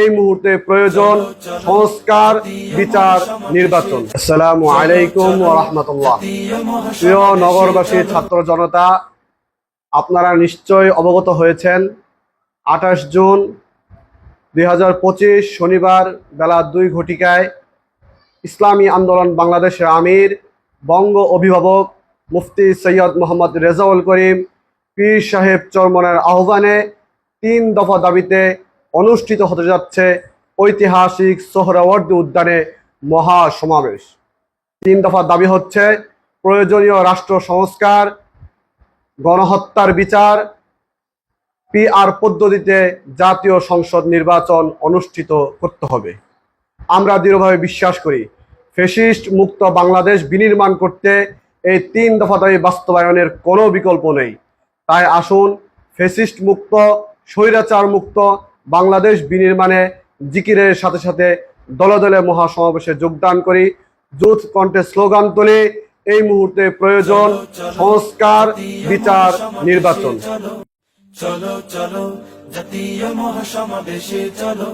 এই মুহূর্তে প্রয়োজন সংস্কার, বিচার, নির্বাচন। আসসালামু আলাইকুম রাহমাতুল্লাহ। প্রিয় নগরবাসী, ছাত্র জনতা, আপনারা নিশ্চয় অবগত হয়েছেন, আঠাশ জুন দুই হাজার পঁচিশ শনিবার বেলা দুই ঘটিকায় ইসলামী আন্দোলন বাংলাদেশের আমির, বঙ্গ অভিভাবক মুফতি সৈয়দ মোহাম্মদ রেজাউল করিম, পীর সাহেব চরমনের আহ্বানে তিন দফা দাবিতে অনুষ্ঠিত হতে যাচ্ছে ঐতিহাসিক সোহরাওয়ার্দী উদ্যানে মহা সমাবেশ তিন দফা দাবি হচ্ছে প্রয়োজনীয় রাষ্ট্র সংস্কার, গণহত্যার বিচার, পিআর পদ্ধতিতে জাতীয় সংসদ নির্বাচন অনুষ্ঠিত করতে হবে। আমরা দৃঢ়ভাবে বিশ্বাস করি ফেসিস্ট মুক্ত বাংলাদেশ বিনির্মাণ করতে এই তিন দফা দাবি বাস্তবায়নের কোনো বিকল্প নেই। তাই আসুন ফেসিস্ট মুক্ত, স্বৈরাচার মুক্ত বাংলাদেশ বিনির্মাণে জিকিরের সাথে সাথে দলে দলে মহাসমাবেশে যোগদান করি। যুথ কণ্ঠে স্লোগান তুলে। এই মুহূর্তে প্রয়োজন সংস্কার, বিচার, নির্বাচন। চলো চলো, জাতীয় মহাসমাবেশে চলো।